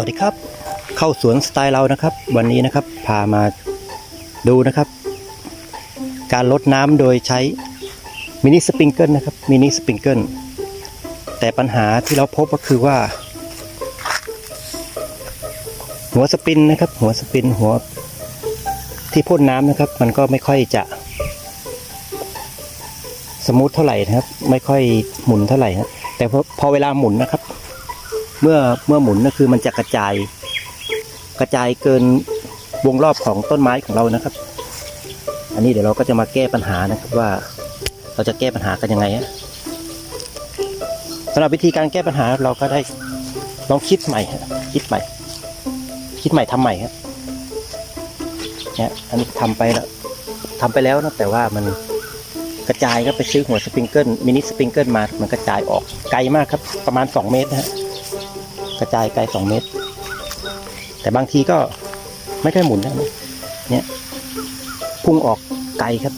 วัสดีครับ เข้าสวนสไตล์เรานะครับ วันนี้นะครับพามาดูนะครับ การลดน้ำโดยใช้มินิสปริงเกิลนะครับมินิสปริงเกิลแต่ปัญหาที่เราพบก็คือว่า หัวสปินนะครับ หัวสปินหัวที่พ่นน้ำนะครับ มันก็ไม่ค่อยจะสมูทเท่าไหร่นะครับ ไม่ค่อยหมุนเท่าไหร่นะแต่พอเวลาหมุนนะครับ เมื่อเมื่อหมุนก็คือมันจะกระจาย กระจายเกินวงรอบของต้นไม้ของเรานะครับ อันนี้เดี๋ยวเราก็จะมาแก้ปัญหานะครับว่า เราจะแก้ปัญหากันยังไงฮะสำหรับวิธีการแก้ปัญหาเราก็ได้ลองคิดใหม่คิดใหม่ คิดใหม่ทำใหม่ฮะเนี่ยอันนี้ทำไปแล้วทำไปแล้วนะแต่ว่ามันกระจายก็ไปซื้อหัวสปริงเกิลมินิสปริงเกิลมา มันกระจายออกไกลมากครับ ประมาณ 2 เมตรนะฮะ กระจายไกลสองเมตร แต่บางทีก็ไม่ค่อยหมุนนะเนี่ยพุ่งออกไกลครับ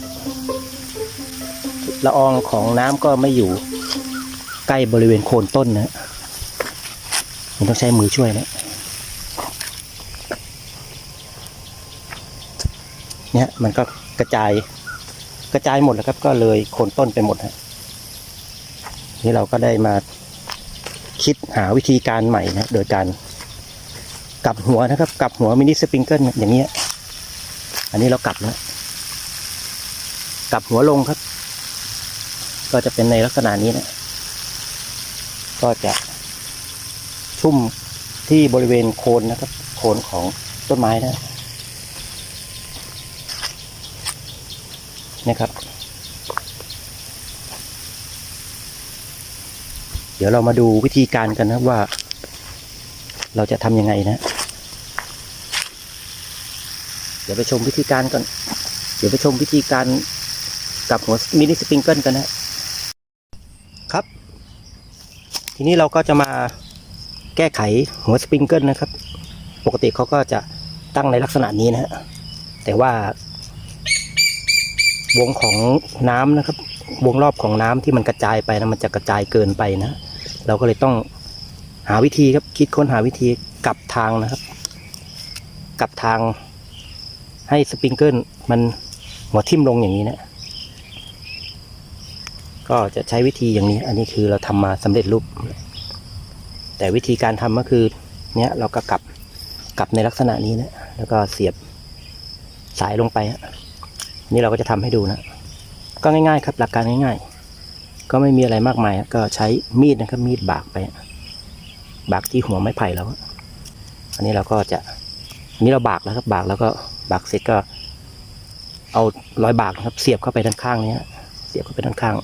ละอองของน้ำก็ไม่อยู่ใกล้บริเวณโคนต้นนะมันต้องใช้มือช่วยนะเนี่ยมันก็กระจายกระจายหมดแล้วครับ ก็เลยโคนต้นไปหมดฮะนี่เราก็ได้มา คิดหาวิธีการใหม่นะโดยการกลับหัวนะครับ กลับหัวมินิสปริงเกิลอย่างเงี้ย อันนี้เรากลับนะกลับหัวลงครับ ก็จะเป็นในลักษณะนี้นะก็จะชุ่มที่บริเวณโคนนะครับ โคนของต้นไม้นะนะครับ ดี๋ยวเรามาดูวิธีการกันนะว่า เราจะทำยังไงนะ เดี๋ยวไปชมวิธีการก่อน เดี๋ยวไปชมวิธีการกับหัวมินิสปริงเกิลกันนะครับ ทีนี้เราก็จะมาแก้ไขหัวสปริงเกิลนะครับ ปกติเขาก็จะตั้งในลักษณะนี้นะฮะแต่ว่าวงของน้ำนะครับ วงรอบของน้ำที่มันกระจายไปนะมันจะกระจายเกินไปนะ เราก็เลยต้องหาวิธีครับคิดค้นหาวิธีกลับทางนะครับ กลับทางให้สปริงเกิลมันหัวทิ่มลงอย่างนี้นะ ก็จะใช้วิธีอย่างนี้ อันนี้คือเราทำมาสำเร็จรูป แต่วิธีการทำก็คือ เนี้ยเราก็กลับกลับในลักษณะนี้นะ แล้วก็เสียบสายลงไป นี่เราก็จะทำให้ดูนะ ก็ง่ายๆ ครับหลักการง่ายๆ ก็ไม่มีอะไรมากมายก็ใช้มีดนะครับมีดบากไป บากที่หัวไม้ไผ่แล้วอันนี้เราก็จะอันนี้เราบากแล้วครับบากแล้วก็บากเสร็จก็ เอารอยบากนะครับ เสียบเข้าไปด้านข้างนี้เสียบเข้าไปด้านข้าง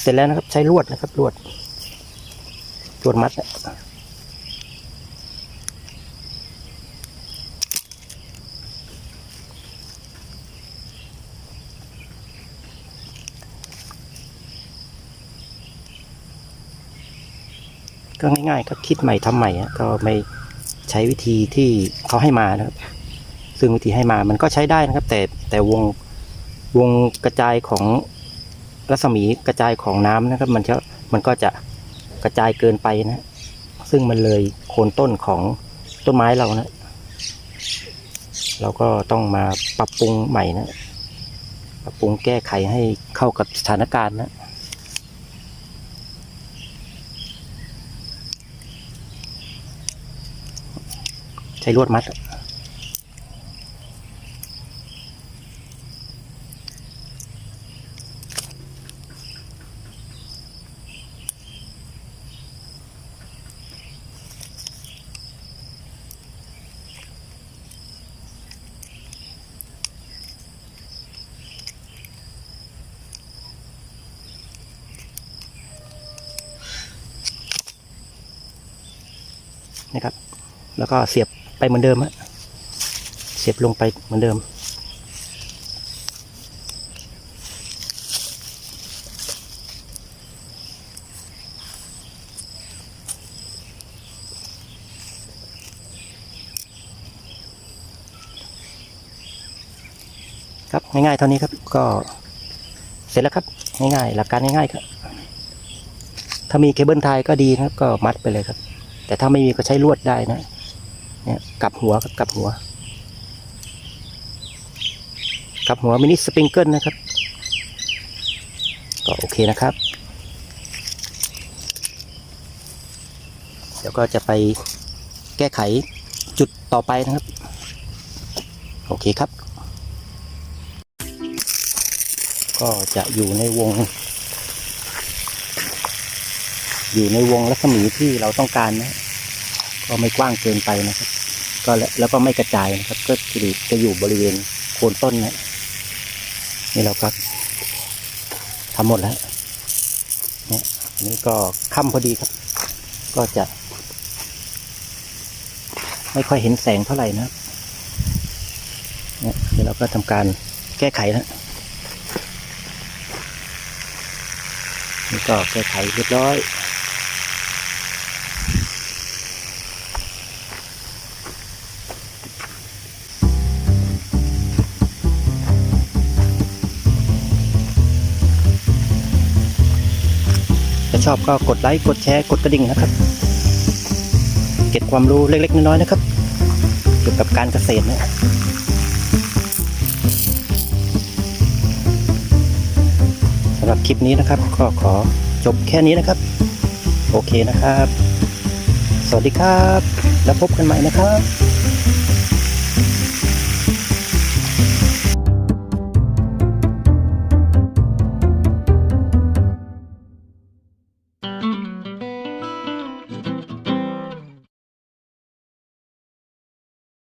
เสร็จแล้วนะครับ ใช้ลวดนะครับลวดลวดมัด ก็ง่ายๆครับคิดใหม่ทำใหม่ก็ไม่ใช้วิธีที่เขาให้มานะครับ ซึ่งวิธีให้มามันก็ใช้ได้นะครับ แต่แต่วงวงกระจายของรัศมีกระจายของน้ำนะครับ มันจะมันก็จะกระจายเกินไปนะ ซึ่งมันเลยโคนต้นของต้นไม้เรานะ เราก็ต้องมาปรับปรุงใหม่นะ ปรับปรุงแก้ไขให้เข้ากับสถานการณ์นะ ใช้ลวดมัดนะครับ แล้วก็เสียบ ไปเหมือนเดิมฮะเสียบลงไปเหมือนเดิม ครับง่ายๆเท่านี้ครับก็เสร็จแล้วครับง่ายๆหลักการง่ายๆครับ ถ้ามีเคเบิลไทยก็ดีนะครับ ก็มัดไปเลยครับ แต่ถ้าไม่มีก็ใช้ลวดได้นะ เนี่ยกลับหัวครับกลับหัว กลับหัวมินิสปริงเกิลนะครับ ก็โอเคนะครับ เดี๋ยวก็จะไปแก้ไขจุดต่อไปนะครับ โอเคครับ ก็จะอยู่ในวง อยู่ในวงรัศมีที่เราต้องการนะ ก็ไม่กว้างเกินไปนะครับ ก็แล้วก็ไม่กระจายนะครับ ก็จะอยู่จะอยู่บริเวณโคนต้นนะนี่เราก็ทำหมดแล้วเนี่ยอันนี้ก็ค่ำพอดีครับ ก็จะ ไม่ค่อยเห็นแสงเท่าไหร่นะเนี่ยเดี๋ยวเราก็ทำการแก้ไขแล้วนี่ก็แก้ไขเรียบร้อย ชอบก็กดไลค์กดแชร์กดกระดิ่งนะครับ เก็บความรู้เล็กๆน้อยๆนะครับเกี่ยวกับการเกษตรนะสำหรับคลิปนี้นะครับ ก็ขอจบแค่นี้นะครับ โอเคนะครับ สวัสดีครับ แล้วพบกันใหม่นะครับ